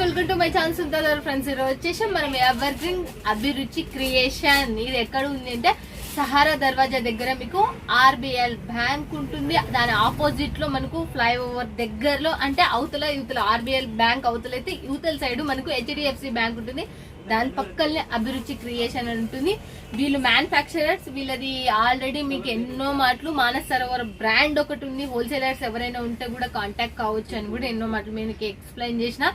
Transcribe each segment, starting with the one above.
Welcome to my chance ఉంటుంది friends ఈరోజు వచ్చేసి మనం ఎవర్ గ్రీన్ అభిరుచి క్రియేషన్ ఇది ఎక్కడ ఉంది అంటే సహారా దర్వాజా దగ్గర మీకు ఆర్బిఎల్ బ్యాంక్ ఉంటుంది. దాని ఆపోజిట్లో మనకు ఫ్లైఓవర్ దగ్గరలో అంటే అవతల యువతల ఆర్బిఎల్ బ్యాంక్ అవతల అయితే యువతల సైడ్ మనకు హెచ్డిఎఫ్సి బ్యాంక్ ఉంటుంది. దాని పక్కనే అభిరుచి క్రియేషన్ అని ఉంటుంది. వీళ్ళు మ్యానుఫ్యాక్చరర్స్ వీళ్ళది ఆల్రెడీ మీకు ఎన్నో మాటలు మానస్ సరోవర్ బ్రాండ్ ఒకటి ఉంది. హోల్సేలర్స్ ఎవరైనా ఉంటే కూడా కాంటాక్ట్ కావచ్చు అని కూడా ఎన్నో మాటలు మీకు ఎక్స్ప్లెయిన్ చేసిన.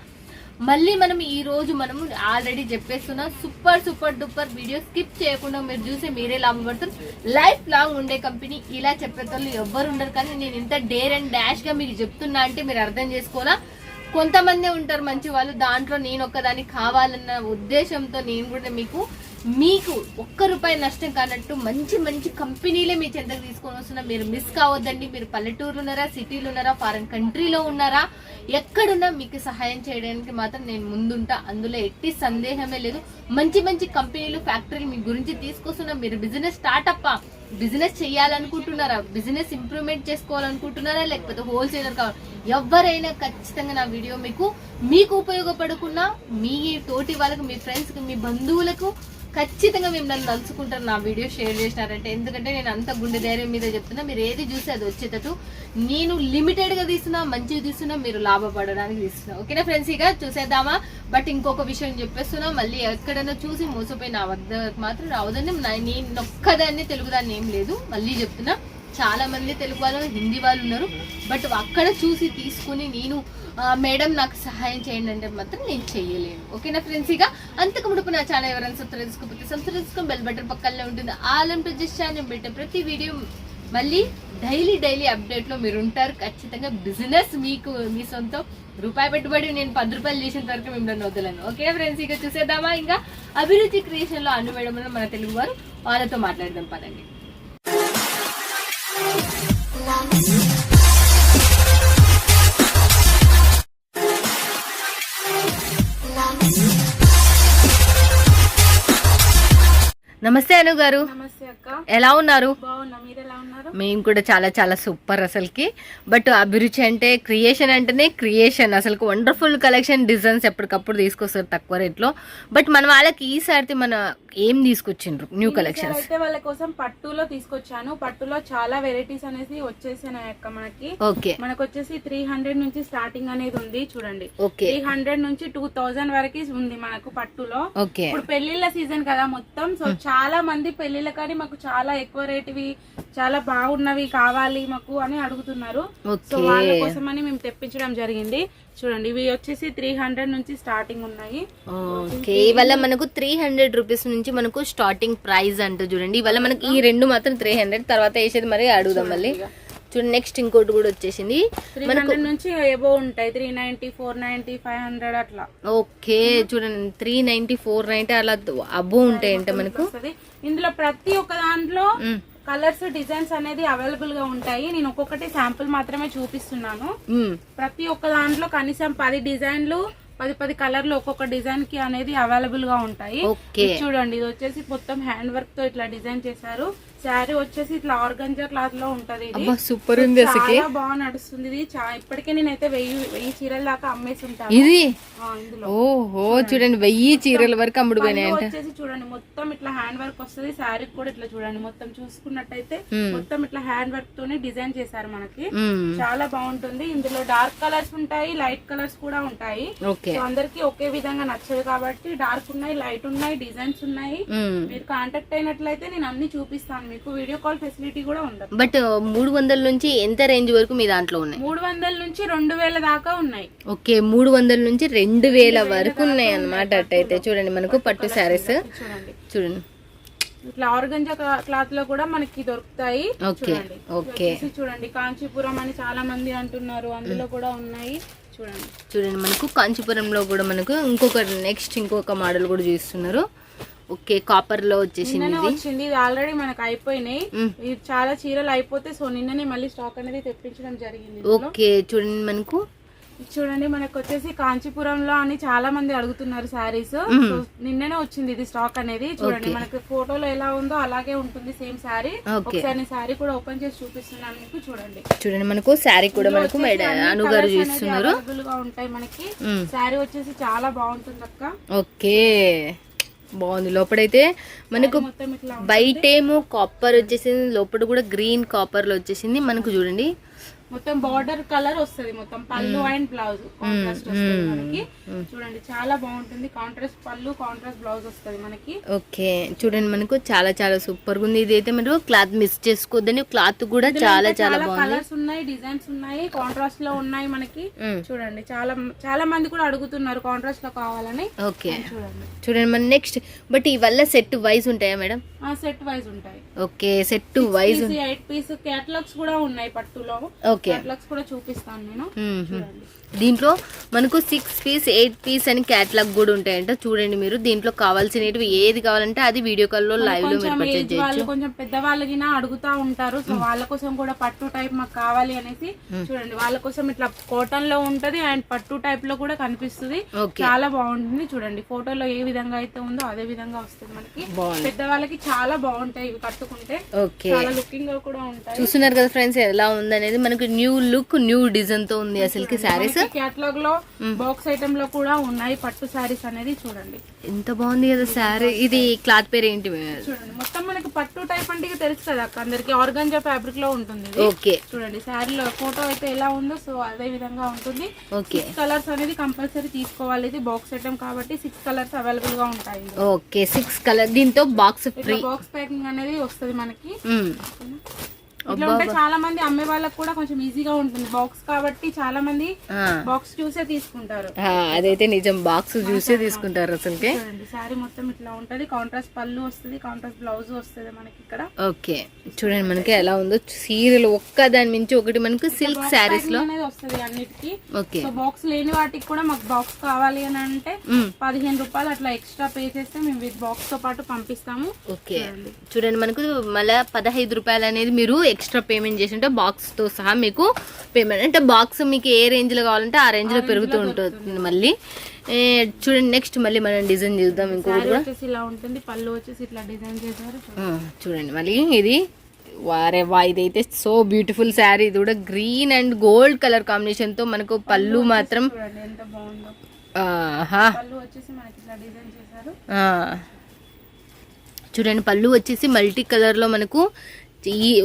మళ్ళీ మనం ఈ రోజు మనం already చెప్పేస్తున్నాం super super duper video skip చేయకుండా మీరు చూసి మీరే లాభపడతారు లైఫ్ లాంగ్ ఉండే కంపెనీ ఇలా చెప్పేటోళ్ళు ఎవ్వరు ఉండరు. కానీ నేను ఇంత డేర్ అండ్ డాష్గా మీకు చెప్తున్నా అంటే మీరు అర్థం చేసుకోవాలా? కొంతమందే ఉంటారు మంచి వాళ్ళు. దాంట్లో నేను ఒక్కదాన్ని కావాలన్న ఉద్దేశంతో నేను కూడా మీకు మీకు ఒక్క రూపాయి నష్టం కానట్టు మంచి మంచి కంపెనీలే మీ చెంతకు తీసుకొని వస్తున్నా. మీరు మిస్ కావద్దండి. మీరు పల్లెటూరు ఉన్నారా సిటీలు ఉన్నారా ఫారెన్ కంట్రీలో ఉన్నారా ఎక్కడున్నా మీకు సహాయం చేయడానికి మాత్రం నేను ముందుంటా. అందులో ఎట్టి సందేహమే లేదు. మంచి మంచి కంపెనీలు ఫ్యాక్టరీలు మీ గురించి తీసుకొస్తున్నా. మీరు బిజినెస్ స్టార్ట్అప్ బిజినెస్ చేయాలనుకుంటున్నారా బిజినెస్ ఇంప్రూవ్మెంట్ చేసుకోవాలనుకుంటున్నారా? లేకపోతే హోల్సేలర్ కావాలి ఎవరైనా ఖచ్చితంగా నా వీడియో మీకు మీకు ఉపయోగపడకుండా మీ తోటి వాళ్ళకు మీ ఫ్రెండ్స్కి మీ బంధువులకు ఖచ్చితంగా మేము నన్ను నలుచుకుంటారు నా వీడియో షేర్ చేసినారంటే. ఎందుకంటే నేను అంత గుండె ధైర్యం మీద చెప్తున్నా మీరు ఏది చూసి అది వచ్చేటట్టు నేను లిమిటెడ్గా తీసినా తీస్తున్నా మంచిగా తీస్తున్నా మీరు లాభపడడానికి తీస్తున్నా. ఓకేనా ఫ్రెండ్స్? ఇక చూసేద్దామా? బట్ ఇంకొక విషయం చెప్పేస్తున్నా మళ్ళీ ఎక్కడైనా చూసి మోసపోయి నా వద్ద మాత్రం రావద్దని నేను ఒక్కదాన్ని తెలుగుదాన్ని ఏం లేదు. మళ్ళీ చెప్తున్నా చాలా మంది తెలుగు వాళ్ళు హిందీ వాళ్ళు ఉన్నారు. బట్ అక్కడ చూసి తీసుకుని నేను మేడం నాకు సహాయం చేయండి అంటే మాత్రం నేను చెయ్యలేను. ఓకేనా ఫ్రెండ్స్? ఇక అంతకు ముడుపు నా ఛానల్ ఎవరైనా సబ్స్క్రైబ్ చేసుకోకపోతే సబ్స్క్రైబ్ చేసుకొని బెల్ బటన్ పక్కనే ఉంటుంది. ఆలం ప్రెజెస్ ఛానల్ పెట్టే ప్రతి వీడియో మళ్ళీ డైలీ డైలీ అప్డేట్లో మీరు ఉంటారు. ఖచ్చితంగా బిజినెస్ మీకు మీ సొంతం. రూపాయి పెట్టుబడి నేను పది రూపాయలు చేసిన వరకు మిమ్మల్ని వదలను. ఓకే ఫ్రెండ్స్ ఇక చూసేద్దామా? ఇంకా అభిరుచి క్రియేషన్లో లో మన తెలుగు వారు వాళ్ళతో మాట్లాడదాం. పదండి. నమస్తే అను గారు. నమస్తే అక్క. ఎలా ఉన్నారు? మేము కూడా చాలా చాలా సూపర్ అసలుకి. బట్ అభిరుచి అంటే క్రియేషన్ అంటేనే క్రియేషన్. అసలు వండర్ఫుల్ కలెక్షన్ డిజైన్స్ ఎప్పటికప్పుడు తీసుకొస్తారు తక్కువ రేట్లో. బట్ మన వాళ్ళకి ఈసారి మన ఏం తీసుకొచ్చిండ్రు? New collections. అయితే వాళ్ళ కోసం పట్టులో తీసుకొచ్చాను. పట్టులో చాలా వెరైటీస్ అనేది వచ్చేసినాయి అక్క మనకి. ఓకే. మనకు వచ్చేసి త్రీ హండ్రెడ్ నుంచి స్టార్టింగ్ అనేది ఉంది చూడండి. ఓకే. త్రీ హండ్రెడ్ నుంచి టూ థౌజండ్ వరకు ఉంది మనకు పట్టులో. ఓకే. ఇప్పుడు పెళ్ళిళ్ళ సీజన్ కదా మొత్తం. సో చాలా మంది పెళ్ళిళ్ళ కానీ మాకు చాలా ఎక్కువ రేటువి చాలా బాగున్నవి కావాలి మాకు అని అడుగుతున్నారు. సో వాళ్ళ కోసమని మేము తెప్పించడం జరిగింది. చూడండి ఇవి వచ్చేసి త్రీ హండ్రెడ్ నుంచి స్టార్టింగ్ ఉన్నాయి. ఓకే. ఇవాళ మనకు త్రీ హండ్రెడ్ రూపీస్ నుంచి మనకు స్టార్టింగ్ ప్రైస్ అంటూ చూడండి. ఇవాళ మనకి ఈ రెండు మాత్రం త్రీ హండ్రెడ్ తర్వాత వేసేది మరి అడుగుదాం మళ్ళీ. చూడండి నెక్స్ట్ ఇంకోటి కూడా వచ్చేసింది. నుంచి ఎబో ఉంటాయి three ninety four ninety five hundred అట్లా. ఓకే. చూడండి త్రీ నైన్టీ ఫోర్ నైన్టీ అలా అబ్బో ఉంటాయంట మనకు. ఇందులో ప్రతి ఒక్క దాంట్లో కలర్స్ డిజైన్స్ అనేది అవైలబుల్గా ఉంటాయి. నేను ఒక్కొక్కటి శాంపుల్ మాత్రమే చూపిస్తున్నాను. ప్రతి ఒక్క దాంట్లో కనీసం పది డిజైన్లు పది పది కలర్లు ఒక్కొక్క డిజైన్కి అనేది అవైలబుల్గా ఉంటాయి. చూడండి ఇది వచ్చేసి మొత్తం హ్యాండ్ వర్క్తో ఇట్లా డిజైన్ చేశారు. శారీ వచ్చేసి ఇట్లా ఆర్గంజా క్లాత్లో ఉంటది సూపర్ ఉంది అసలు చాలా బాగా నడుస్తుంది ఇది. చా- ఇప్పటికే నేనైతే వెయ్యి వెయ్యి చీరల దాకా అమ్మేసి ఉంటాను ఇది ఓహో చూడండి. వెయ్యి చీరల వరకు అమ్ముడు వచ్చేసి చూడండి మొత్తం ఇట్లా హ్యాండ్ వర్క్ వస్తుంది. శారీ కూడా ఇట్లా చూడండి మొత్తం చూసుకున్నట్టయితే మొత్తం ఇట్లా హ్యాండ్ వర్క్ తోనే డిజైన్ చేశారు మనకి. చాలా బాగుంటుంది. ఇందులో డార్క్ కలర్స్ ఉంటాయి లైట్ కలర్స్ కూడా ఉంటాయి. అందరికి ఒకే విధంగా నచ్చదు కాబట్టి డార్క్ ఉన్నాయి లైట్ ఉన్నాయి డిజైన్స్ ఉన్నాయి. మీరు కాంటాక్ట్ అయినట్లయితే నేను అన్ని చూపిస్తాను మీకు వీడియో కాల్ ఫెసిలిటీ కూడా ఉండదు. బట్ మూడు వందల నుంచి ఎంత రేంజ్ వరకు మీ దాంట్లో ఉన్నాయి? మూడు వందల నుంచి రెండు వేల దాకా ఉన్నాయి. ఓకే మూడు వందల నుంచి రెండు వేల వరకు ఉన్నాయి అన్నమాట అట్టయితే. చూడండి మనకు పట్టు శారీస్ చూడండి. ఇట్లా ఆర్గంజా క్లాత్లో కూడా మనకి దొరుకుతాయి. ఓకే చూడండి. కాంచీపురం అని చాలా మంది అంటున్నారు. అందులో కూడా ఉన్నాయి. చూడండి. చూడండి మనకు కాంచీపురంలో కూడా మనకు ఇంకొక నెక్స్ట్ ఇంకొక మోడల్ కూడా చూస్తున్నారు ఓకే కాపర్లో వచ్చేసింది వచ్చింది ఇది ఆల్రెడీ మనకు అయిపోయినాయి. ఇది చాలా చీరలు అయిపోతే సో నిన్ననే మళ్ళీ స్టాక్ అనేది తెప్పించడం జరిగింది ఓకే చూడండి మనకు. చూడండి మనకు వచ్చేసి కాంచీపురంలో అని చాలా మంది అడుగుతున్నారు శారీస్. నిన్ననే వచ్చింది ఇది స్టాక్ అనేది. చూడండి మనకి ఫోటోలో ఎలా ఉందో అలాగే ఉంటుంది సేమ్ శారీ Okay. ఒకసారి శారీ కూడా ఓపెన్ చేసి చూపిస్తున్నాను మీకు చూడండి. చూడండి మనకు శారీ కూడా మనకు అనుగారు చేస్తున్నారు. ఉంటాయి మనకి. శారీ వచ్చేసి చాలా బాగుంటుంది అక్క ఓకే. బాగుంది. లోపడైతే మనకు మొత్తం ఇట్లా బయట ఏమో కాపర్ వచ్చేసింది లోపల కూడా గ్రీన్ కాపర్లో వచ్చేసింది. మనకు చూడండి. మొత్తం బార్డర్ కలర్ వస్తది మొత్తం పళ్ళు అండ్ బ్లౌజ్ కాంట్రాస్ట్ వస్తుంది మనకి. చూడండి చాలా బాగుంటుంది. కాంట్రాస్ట్ పళ్ళు కాంట్రాస్ట్ బ్లౌజ్ వస్తది మనకి. ఓకే చూడండి మనకు చాలా చాలా సూపర్గా ఉంది ఇది అయితే మీరు క్లాత్ మిస్ చేసుకోవద్దని క్లాత్ కూడా చాలా చాలా బాగుంది. కలర్స్ ఉన్నాయి డిజైన్స్ ఉన్నాయి కాంట్రాస్ట్లో ఉన్నాయి మనకి. మ్మ్. చూడండి చాలా చాలా మంది కూడా అడుగుతున్నారు కాంట్రాస్ట్లో కావాలని. ఓకే. చూడండి. చూడండి మన నెక్స్ట్ బట్ ఇవల్ల సెట్ వైజ్ ఉంటాయా మేడం? ఆ సెట్ వైజ్ ఉంటాయి. Okay set wise eight piece catalogues కూడా ఉన్నాయి పట్టులో. ఓకే కూడా చూపిస్తాను నేను. చూడండి. దీంట్లో మనకు సిక్స్ పీస్ ఎయిట్ పీస్ అని క్యాటలాగ్ కూడా ఉంటాయంట. చూడండి మీరు దీంట్లో కావాల్సినవి ఏది కావాలంటే అది వీడియో కాల్లో లైవ్లో మీరు పర్చేజ్ చేయొచ్చు. కొంచెం పెద్ద వాళ్ళకి అడుగుతా ఉంటారు. సో వాళ్ళ కోసం కూడా పట్టు టైప్ మాకు కావాలి అనేసి చూడండి వాళ్ళ కోసం ఇట్లా కాటన్లో ఉంటది అండ్ పట్టు టైప్లో కూడా కనిపిస్తుంది. చాలా బాగుంటుంది చూడండి. ఫోటోలో ఏ విధంగా అయితే ఉందో అదే విధంగా వస్తుంది మనకి. బాగుంది. పెద్ద వాళ్ళకి చాలా బాగుంటాయి ఇవి కట్టుకుంటే. చాలా లుకింగ్గా కూడా ఉంటాయి. చూస్తున్నారు కదా ఫ్రెండ్స్ ఎలా ఉందనేది. మనకు న్యూ లుక్ న్యూ డిజైన్తో ఉంది అసలుకి శారీస్ క్యాటలాగ్లో బాక్స్ ఐటమ్లో కూడా ఉన్నాయి పట్టు శారీస్ అనేది చూడండి. ఎంత బాగుంది కదా శారీ ఇది క్లాత్ పేరు ఏంటి? చూడండి. మొత్తం మనకి పట్టు టైప్ అంటే తెలుసు కదా అందరికి ఆర్గంజా ఫ్యాబ్రిక్లో ఉంటుంది. ఓకే. చూడండి శారీలో ఫోటో అయితే ఎలా ఉందో సో అదే విధంగా ఉంటుంది. ఓకే. కలర్స్ అనేది కంపల్సరీ తీసుకోవాలి. ఇది బాక్స్ ఐటమ్ కాబట్టి సిక్స్ కలర్స్ అవైలబుల్గా ఉంటాయి. ఓకే సిక్స్ కలర్ దీంతో బాక్స్ ఫ్రీ బాక్స్ ప్యాకింగ్ అనేది వస్తుంది మనకి. ఇట్లా ఉంటే చాలా మంది అమ్మే వాళ్ళకి కూడా కొంచెం ఈజీగా ఉంటుంది. బాక్స్ కాబట్టి చాలా మంది బాక్స్ చూసే తీసుకుంటారు. అదైతే నిజం. బాక్స్ చూసే తీసుకుంటారు అసలుకి. చూడండి శారీ మొత్తం ఇట్లా ఉంటది. కాంట్రాస్ట్ పళ్ళు వస్తుంది కాంట్రాస్ట్ బ్లౌజ్ వస్తుంది మనకి ఇక్కడ. ఓకే. చూడండి మనకి ఎలా ఉందో. సీరియల్ ఒక్క దాని మించి ఒకటి మనకు సిల్క్ శారీస్లో. అనేది వస్తుంది అన్నిటికి. ఓకే. సో బాక్స్ లేని వాటికి కూడా మాకు బాక్స్ కావాలి అని అంటే. పదిహేను రూపాయలు అట్లా ఎక్స్ట్రా పే చేస్తే మేము విత్ బాక్స్తో పాటు పంపిస్తాము. ఓకే. చూడండి మనకు మళ్ళీ పదహైదు రూపాయలు అనేది మీరు ఎక్స్ట్రా పేమెంట్ చేసి ఉంటే బాక్స్తో సహా మీకు పేమెంట్. అంటే బాక్స్ మీకు ఏ రేంజ్లో కావాలంటే ఆ రేంజ్లో పెరుగుతూ ఉంటుంది మళ్ళీ. చూడండి నెక్స్ట్ మళ్ళీ మనం డిజైన్ చూద్దాం ఇంకొకటి కూడా. ఇలా ఉంటుంది పళ్ళు వచ్చేసి ఇట్లా డిజైన్ చేశారు. చూడండి. మళ్ళీ ఇది. వారే వా ఇదైతే సో బ్యూటిఫుల్ శారీ ఇది కూడా గ్రీన్ అండ్ గోల్డ్ కలర్ కాంబినేషన్తో మనకు పళ్ళు మాత్రం చూడండి ఎంత బాగుందో. ఆహా. పళ్ళు వచ్చేసి మనకి ఇట్లా డిజైన్ చేశారు. ఆ. చూడండి పళ్ళు వచ్చేసి మల్టీ కలర్లో మనకు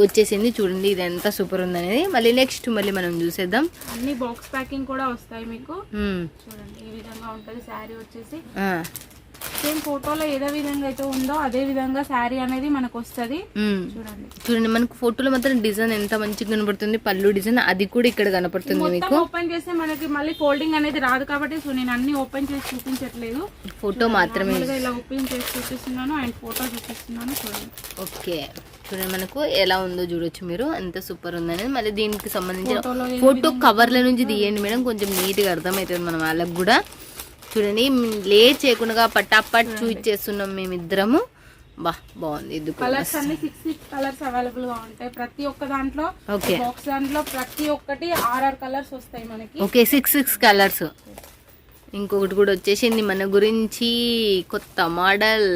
వచ్చేసింది చూడండి ఇది ఎంత సూపర్ ఉందనేది మళ్ళీ నెక్స్ట్ మళ్ళీ మనం చూసేద్దాం అన్ని బాక్స్ ప్యాకింగ్ కూడా వస్తాయి మీకు. చూడండి ఈ విధంగా ఉంటది శారీ వచ్చేసి. సేమ్ ఫోటోలో ఏదో విధంగా అయితే ఉందో అదే విధంగా శారీ అనేది మనకు వస్తది. చూడండి. చూడండి మనకు ఫోటోలో మాత్రం డిజైన్ ఎంత మంచిగా కనపడుతుంది పళ్ళు డిజైన్ అది కూడా ఇక్కడ కనపడుతుంది మీకు. ఓపెన్ చేస్తే మనకి మళ్ళీ ఫోల్డింగ్ అనేది రాదు కాబట్టి సో నేను అన్ని ఓపెన్ చేసి చూపించట్లేదు. ఫోటో మాత్రమే. ఇలా ఓపెన్ చేసి చూపిస్తున్నాను అండ్ ఫోటో చూపిస్తున్నాను చూడండి. ఓకే. చూడండి మనకు ఎలా ఉందో చూడొచ్చు మీరు ఎంత సూపర్ ఉందనేది. మళ్ళీ దీనికి సంబంధించిన ఫోటో కవర్ల నుంచి తీయండి మేడం కొంచెం నీట్గా అర్థమవుతుంది మన వాళ్ళకి కూడా. చూడండి లేట్ చేయకుండా పటాపట్ చూపించేస్తున్నాం మేమిద్దరము. బా బాగుంది ఇది. కలర్స్ అన్ని సిక్స్ సిక్స్ కలర్స్ అవైలబుల్గా ఉంటాయి. ప్రతి ఒక్క దాంట్లో ఓకే. బాక్స్ దాంట్లో ప్రతి ఒక్కటి ఆర్ఆర్ కలర్స్ వస్తాయి మనకి. ఓకే సిక్స్ సిక్స్ కలర్స్ ఇంకొకటి కూడా వచ్చేసింది మన గురించి. కొత్త మోడల్.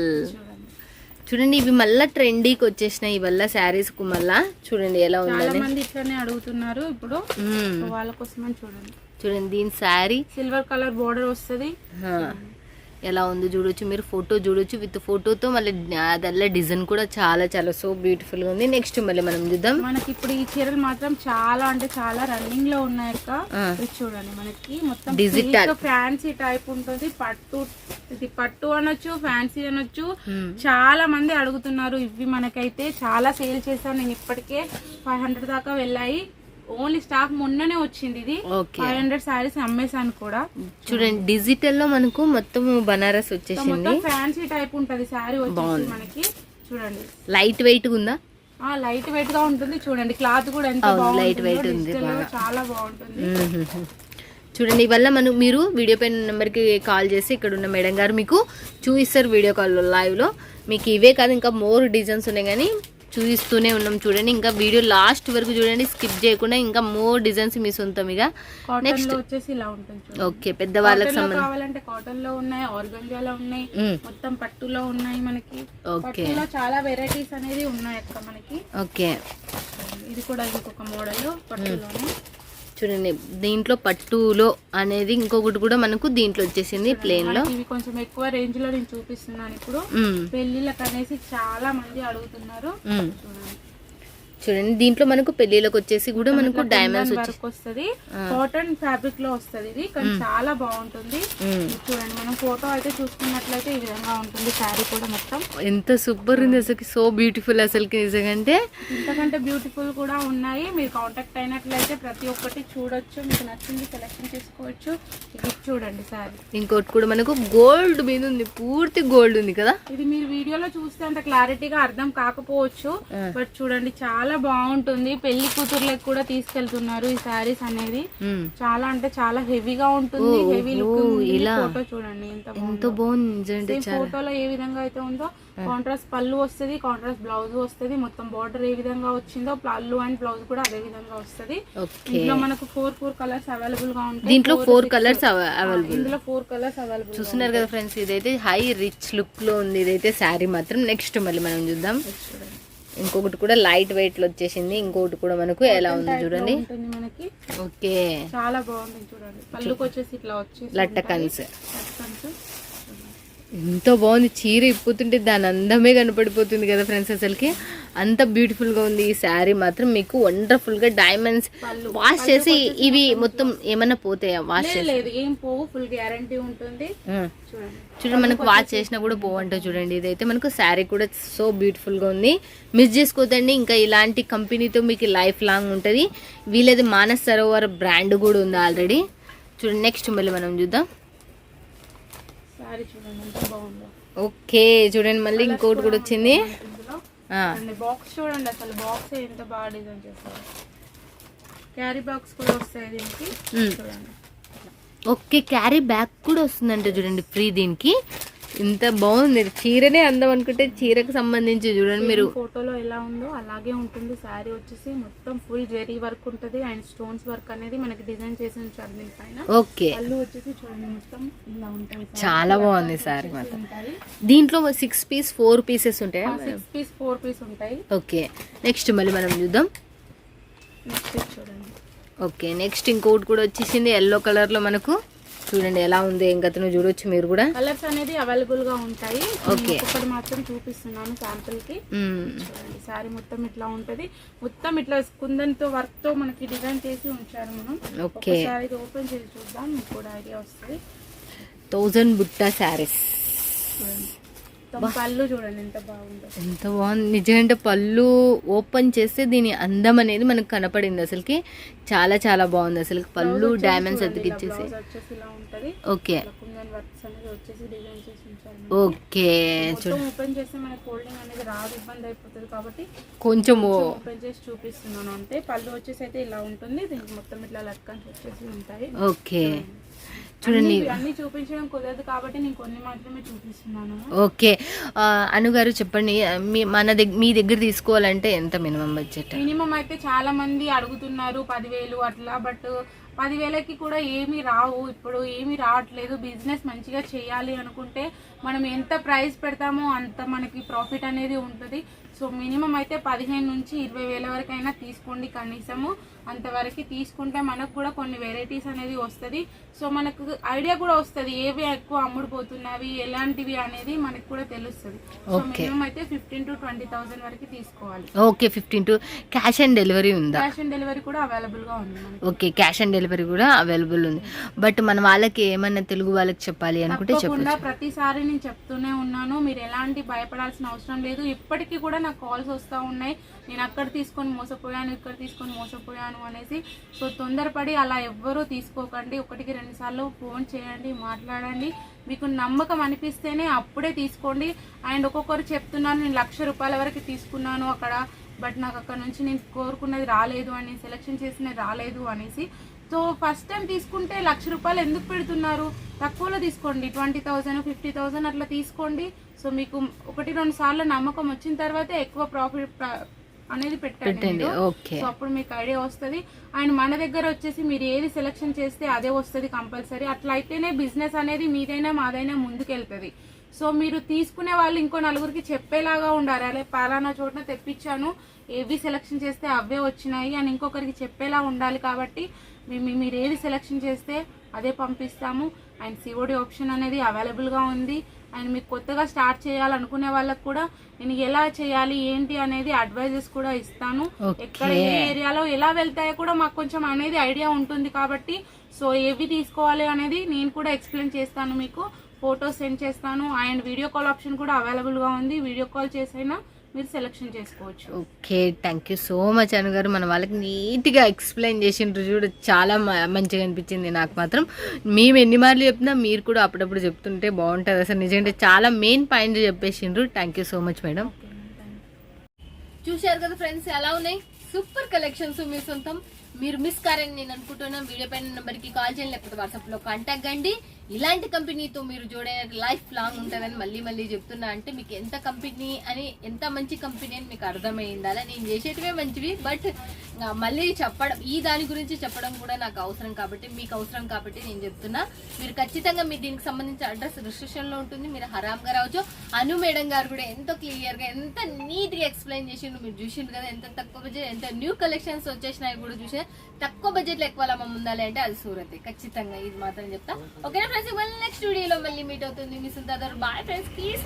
చూడండి ఇవి మళ్ళా ట్రెండీకి వచ్చేసినాయి. ఇవల్ల శారీస్కు మళ్ళా. చూడండి ఎలా చాలా ఉందని. మంది ఇట్లనే అడుగుతున్నారు ఇప్పుడు. వాళ్ళ కోసమని చూడండి. చూడండి దీని శారీ. సిల్వర్ కలర్ బోర్డర్ వస్తది. ఎలా ఉందో చూడొచ్చు మీరు ఫోటో చూడొచ్చు. విత్ ఫోటోతో మళ్ళీ అదల్లా డిజైన్ కూడా చాలా చాలా సో బ్యూటిఫుల్గా ఉంది. నెక్స్ట్ మళ్ళీ మనం చూద్దాం. మనకి ఇప్పుడు ఈ చీరలు మాత్రం చాలా అంటే చాలా రన్నింగ్లో. ఇది చూడండి మనకి మొత్తం Digital. ఫ్యాన్సీ టైప్ ఉంటుంది. పట్టు ఇది పట్టు అనొచ్చు ఫ్యాన్సీ అనొచ్చు. మ్మ్. చాలా మంది అడుగుతున్నారు ఇవి మనకైతే చాలా సేల్ చేశాను నేను ఇప్పటికే ఫైవ్ హండ్రెడ్ దాకా వెళ్ళాయి. ఓన్లీ స్టాక్ మొన్ననే వచ్చింది ఇది. ఫైవ్ హండ్రెడ్ సారీస్ అమ్మేశాను కూడా. చూడండి డిజిటల్లో మనకు మొత్తం బనారస్ వచ్చేసింది. ఫ్యాన్సీ టైప్ ఉంటది శారీ వచ్చేసి మనకి. చూడండి. లైట్ వెయిట్ ఉందా? లైట్ వెయిట్గా ఉంటుంది. చూడండి క్లాత్ కూడా ఎంత light weight ఉంది. చాలా బాగుంటుంది. చూడండి ఇవల్ల మనం మీరు వీడియో పైన నెంబర్కి కాల్ చేసి ఇక్కడ ఉన్న మేడం గారు మీకు చూపిస్తారు వీడియో కాల్లో లైవ్లో మీకు ఇవే కాదు ఇంకా మోర్ డిజైన్స్ ఉన్నాయి కానీ చూపిస్తూనే ఉన్నాం చూడండి. ఇంకా వీడియో లాస్ట్ వరకు చూడండి. స్కిప్ చేయకుండా ఇంకా మోర్ డిజైన్స్ మీ సొంతం ఇక. నెక్స్ట్లో వచ్చేసి ఇలా ఉంటుంది. ఓకే లో సంబంధించి. కావాలంటే కాటన్లో ఉన్నాయి ఆర్గంజాలో ఉన్నాయి మ్మ్. మొత్తం పట్టులో ఉన్నాయి మనకి. ఓకే చాలా వెరైటీస్ అనేది ఉన్నాయి అక్క మనకి. ఓకే ఇది కూడా ఇంకొక మోడల్ పట్టులోనే. చూడండి దీంట్లో పట్టులో అనేది ఇంకొకటి కూడా మనకు దీంట్లో వచ్చేసింది ప్లేన్లో కొంచెం ఎక్కువ రేంజ్లో నేను చూపిస్తున్నాను ఇప్పుడు. పెళ్ళిళ్ళకి అనేసి చాలా మంది అడుగుతున్నారు. చూడండి దీంట్లో మనకు పెళ్ళిళ్ళకి వచ్చేసి కూడా మనకు డైమండ్స్ వస్తుంది. కాటన్ ఫ్యాబ్రిక్లో వస్తుంది ఇది కానీ చాలా బాగుంటుంది. చూడండి మనం ఫోటో అయితే చూసుకున్నట్లయితే ఈ విధంగా ఉంటుంది శారీ కూడా మొత్తం. ఎంత సూపర్ ఉంది అసలు సో బ్యూటిఫుల్ అసలుకి నిజంగా ఇంతకంటే బ్యూటిఫుల్ కూడా ఉన్నాయి. మీరు కాంటాక్ట్ అయినట్లయితే ప్రతి ఒక్కటి చూడొచ్చు. మీకు నచ్చింది సెలెక్షన్ చేసుకోవచ్చు ఇది చూడండి శారీ. ఇంకోటి కూడా మనకు గోల్డ్ మీద ఉంది పూర్తి గోల్డ్ ఉంది కదా. ఇది మీరు వీడియోలో చూస్తే అంత క్లారిటీగా అర్థం కాకపోవచ్చు. బట్ చూడండి చాలా బాగుంటుంది. పెళ్ళి కూతుర్లకు కూడా తీసుకెళ్తున్నారు ఈ శారీస్ అనేది. చాలా అంటే చాలా హెవీగా ఉంటుంది. హెవీ లుక్ ఇలా. ఫోటో చూడండి ఎంత బాగుంది. ఫోటోలో ఏ విధంగా అయితే ఉందో కాంట్రాస్ట్ పళ్ళు వస్తుంది కాంట్రాస్ట్ బ్లౌజ్ వస్తుంది. మొత్తం బార్డర్ ఏ విధంగా వచ్చిందో పళ్ళు అండ్ బ్లౌజ్ కూడా అదే విధంగా వస్తుంది. ఇందులో మనకు ఫోర్ ఫోర్ కలర్స్ అవైలబుల్గా ఉంటాయి. దీంట్లో ఫోర్ కలర్స్ అవైలబుల్ ఇందులో ఫోర్ కలర్స్ అవైలబుల్ చూస్తున్నారు కదా ఫ్రెండ్స్ ఇదైతే హై రిచ్ లుక్లో ఉంది. ఇదైతే శారీ మాత్రం. నెక్స్ట్ మళ్ళీ మనం చూద్దాం. ఇంకొకటి కూడా లైట్ వెయిట్లో వచ్చేసింది. ఇంకొకటి కూడా మనకు ఎలా ఉంది చూడండి. ఓకే. చాలా బాగుంది చూడండి. పళ్ళుకి వచ్చేసి ఇట్లా వచ్చేసి లట్టకన్స్ లట్కన్స్. ఎంతో బాగుంది. చీర ఇప్పుతుంటే దాని అందమే కనపడిపోతుంది కదా ఫ్రెండ్స్ అసలుకి. అంత బ్యూటిఫుల్గా ఉంది ఈ శారీ మాత్రం. మీకు వండర్ఫుల్గా డైమండ్స్ వాష్ చేసి ఇవి మొత్తం ఏమన్నా పోతాయా వాష్ లేదు, లేదు ఏం పోవు. ఫుల్ గ్యారంటీ ఉంటుంది. చూడండి. మనకు వాచ్ చేసినా కూడా పోవంట చూడండి. ఇదైతే మనకు శారీ కూడా సో బ్యూటిఫుల్గా ఉంది. మిస్ చేసుకోదండి. ఇంకా ఇలాంటి కంపెనీతో మీకు లైఫ్ లాంగ్ ఉంటుంది. వీళ్ళది మానస్ సరోవర్ బ్రాండ్ కూడా ఉంది ఆల్రెడీ. చూడండి నెక్స్ట్ మళ్ళీ మనం చూద్దాం. ఓకే చూడండి మళ్ళీ ఇంకోటి కూడా వచ్చింది. బాక్స్ చూడండి అసలు బాక్స్ ఎంత బాగా డిజైన్ చేశారు క్యారీ బాక్స్ కూడా వస్తాయి దీనికి. చూడండి. ఓకే క్యారీ బ్యాగ్ కూడా వస్తుందంట చూడండి ఫ్రీ దీనికి. ఇంత బాగుంది. చీరనే అందం అనుకుంటే చీరకు సంబంధించి చూడండి మీరు. ఫోటోలో ఎలా ఉందో అలాగే ఉంటుంది. శారీ వచ్చేసి మొత్తం ఫుల్ జెరీ వర్క్ ఉంటుంది. అండ్ స్టోన్స్ వర్క్ అనేది మనకి డిజైన్ చేసి ఉంచారు దీనిపైన ఓకే. వచ్చేసి చూడండి మొత్తం ఇలా ఉంటాయి చాలా బాగుంది సారీ మాత్రం. దీంట్లో సిక్స్ పీస్ ఫోర్ పీసెస్ ఉంటాయా సిక్స్ పీస్ ఫోర్ పీస్ ఉంటాయి. ఓకే. నెక్స్ట్ మళ్ళీ మనం చూద్దాం. నెక్స్ట్ చూడండి. ఓకే. నెక్స్ట్ ఇంకోటి కూడా వచ్చేసింది ఎల్లో కలర్లో మనకు. చూడండి ఎలా ఉంది ఇంకా చూడొచ్చు మీరు కూడా. కలర్స్ అనేది అవైలబుల్గా ఉంటాయి. మాత్రం చూపిస్తున్నాను శాంపుల్కి. చూడండి శారీ మొత్తం ఇట్లా ఉంటది. మొత్తం ఇట్లా కుందన్తో వర్క్తో మనకి డిజైన్ చేసి ఉంచారు మనం. ఓకే ఇది ఓపెన్ చేసి చూద్దాం మీకు కూడా ఐడియా వస్తుంది. థౌజండ్ బుట్టా శారీస్ మొత్తం పళ్ళు చూడండి ఎంత బాగుందో. ఎంత బాగుంది. నిజంగా పళ్ళు ఓపెన్ చేస్తే దీని అందం అనేది మనకు కనపడింది అసలుకి. చాలా చాలా బాగుంది అసలు పళ్ళు డైమండ్స్ అతికిచ్చేసి. ఓకే. ఓకే ఓపెన్ చేస్తే మనకి ఫోల్డింగ్ అనేది రాదు ఇబ్బంది అయిపోతుంది కాబట్టి కొంచెము ఓపెన్ చేసి చూపిస్తున్నాను. అంటే పళ్ళు వచ్చేసి అయితే ఇలా ఉంటుంది. దీనికి మొత్తం ఇట్లా లట్కన్స్ వచ్చేసి ఉంటాయి. ఓకే. చూడండి. అన్ని- చూపించడం కుదరదు కాబట్టి నేను కొన్ని మాత్రమే చూపిస్తున్నాను. ఓకే. ఆ, అను గారు చెప్పండి మీ మన దగ్గర మీ దగ్గర తీసుకోవాలంటే ఎంత మినిమం బడ్జెట్? మినిమం అయితే చాలా మంది అడుగుతున్నారు పదివేలు అట్లా బట్ పదివేలకి కూడా ఏమీ రావు. ఇప్పుడు ఏమీ రావట్లేదు. బిజినెస్ మంచిగా చేయాలి అనుకుంటే మనం ఎంత ప్రైస్ పెడతామో అంత మనకి ప్రాఫిట్ అనేది ఉంటుంది. సో మినిమం అయితే పదిహేను నుంచి ఇరవై వేల వరకు అయినా తీసుకోండి కనీసము. అంతవరకు తీసుకుంటే మనకు కూడా కొన్ని వెరైటీస్ అనేది వస్తుంది. సో మనకు ఐడియా కూడా వస్తుంది ఏవి ఎక్కువ అమ్ముడుపోతున్నవి ఎలాంటివి అనేది మనకు కూడా తెలుస్తుంది. సో. మినిమం అయితే ఫిఫ్టీన్ టు ట్వంటీ థౌసండ్ వరకు తీసుకోవాలి. Okay fifteen to cash on delivery ఉందా? క్యాష్ ఆన్ డెలివరీ కూడా అవైలబుల్గా ఉంది ఓకే క్యాష్ ఆన్ డెలివరీ కూడా అవైలబుల్ ఉంది. బట్ మన వాళ్ళకి ఏమన్నా తెలుగు వాళ్ళకి చెప్పాలి అనుకుంటే చెప్పచ్చు. ప్రతిసారి నేను చెప్తూనే ఉన్నాను మీరు ఎలాంటి భయపడాల్సిన అవసరం లేదు. ఇప్పటికీ కూడా నాకు కాల్స్ వస్తూ ఉన్నాయి. నేను అక్కడ తీసుకొని మోసపోయాను ఇక్కడ తీసుకొని మోసపోయాను. అనేసి. సో తొందరపడి అలా ఎవ్వరూ తీసుకోకండి. ఒకటికి రెండుసార్లు ఫోన్ చేయండి మాట్లాడండి. మీకు నమ్మకం అనిపిస్తేనే అప్పుడే తీసుకోండి. అండ్ ఒక్కొక్కరు చెప్తున్నాను నేను లక్ష రూపాయల వరకు తీసుకున్నాను అక్కడ బట్ నాకు అక్కడ నుంచి నేను కోరుకున్నది రాలేదు అని సెలెక్షన్ చేసినది రాలేదు అనేసి. సో ఫస్ట్ టైం తీసుకుంటే లక్ష రూపాయలు ఎందుకు పెడుతున్నారు? తక్కువలో తీసుకోండి. ట్వంటీ థౌజండ్ ఫిఫ్టీ థౌసండ్ అట్లా తీసుకోండి. సో మీకు ఒకటి రెండు సార్లు నమ్మకం వచ్చిన తర్వాతే ఎక్కువ ప్రాఫిట్ అనేది పెట్టండి. ఓకే. సో అప్పుడు మీకు ఐడియా వస్తుంది. అండ్ మన దగ్గర వచ్చేసి మీరు ఏది సెలెక్షన్ చేస్తే అదే వస్తుంది కంపల్సరీ. అట్లా అయితేనే బిజినెస్ అనేది మీదైనా మాదైనా ముందుకెళ్తుంది. సో మీరు తీసుకునే వాళ్ళు ఇంకో నలుగురికి చెప్పేలాగా ఉండాలి. అలా పలానా చోట తెప్పించాను. ఏవి సెలెక్షన్ చేస్తే అవే వచ్చినాయి అని ఇంకొకరికి చెప్పేలా ఉండాలి కాబట్టి మీ- మీ- మీరు ఏది సెలెక్షన్ చేస్తే అదే పంపిస్తాము. అండ్ సిఓడి ఆప్షన్ అనేది అవైలబుల్గా ఉంది. అండ్ మీకు కొత్తగా స్టార్ట్ చేయాలనుకునే వాళ్ళకి కూడా నేను ఎలా చేయాలి ఏంటి అనేది అడ్వైజెస్ కూడా ఇస్తాను. ఎక్కడ ఏ ఏరియాలో ఎలా వెళ్తాయో కూడా మాకు కొంచెం అనేది ఐడియా ఉంటుంది కాబట్టి సో ఏవి తీసుకోవాలి అనేది నేను కూడా ఎక్స్ప్లెయిన్ చేస్తాను మీకు. ఫోటోస్ సెండ్ చేస్తాను. అండ్ వీడియో కాల్ ఆప్షన్ కూడా అవైలబుల్గా ఉంది. వీడియో కాల్ చేసైనా మీరు సెలెక్షన్ చేసుకోవచ్చు. Okay thank you so much Anu garu. మన వాళ్ళకి నీట్గా ఎక్స్ప్లెయిన్ చేసిండ్రు చూడు. చాలా మంచిగా అనిపించింది నాకు మాత్రం. మేము ఎన్ని మార్లు చెప్పినా మీరు కూడా అప్పుడప్పుడు చెప్తుంటే బాగుంటుంది అసలు. నిజంగా చాలా main point చెప్పేసిండ్రు. Thank you so much madam చూశారు కదా ఫ్రెండ్స్ ఎలా ఉన్నాయి? సూపర్ కలెక్షన్స్ మీ సొంతం. మీరు మిస్ కారని నేను అనుకుంటున్నాను. వీడియో పైన నెంబర్కి కాల్ చేయండి లేకపోతే వాట్సాప్లో కాంటాక్ట్ కండి ఇలాంటి కంపెనీతో మీరు చూడే లైఫ్ లాంగ్ ఉంటుందని మళ్ళీ మళ్ళీ చెప్తున్నా. అంటే మీకు ఎంత కంపెనీ అని ఎంత మంచి కంపెనీ అని మీకు అర్థమైందా. నేను చేసేటివే మంచివి బట్ మళ్ళీ చెప్పడం ఈ దాని గురించి చెప్పడం కూడా నాకు అవసరం కాబట్టి మీకు అవసరం కాబట్టి నేను చెప్తున్నా. మీరు ఖచ్చితంగా మీ దీనికి సంబంధించిన అడ్రస్ రిజిస్ట్రేషన్ ఉంటుంది. మీరు హరామ్గా రావచ్చు అను మేడం గారు కూడా ఎంతో క్లియర్గా ఎంత నీట్గా ఎక్స్ప్లెయిన్ చేసిండు మీరు చూసిండు కదా. ఎంత తక్కువ బడ్జెట్ ఎంత న్యూ కలెక్షన్స్ వచ్చేసినాయి కూడా చూసిన తక్కువ బడ్జెట్లో ఎక్కువ లాభం ఉండాలి అంటే అది సూరత్. ఖచ్చితంగా ఇది మాత్రం చెప్తా. ఓకేనా ఫ్రెండ్స్ ఇవాళ నెక్స్ట్ వీడియోలో మళ్ళీ మీట్ అవుతుంది. మీ సుందర్ బాయ్ ఫ్రెండ్స్ ప్లీజ్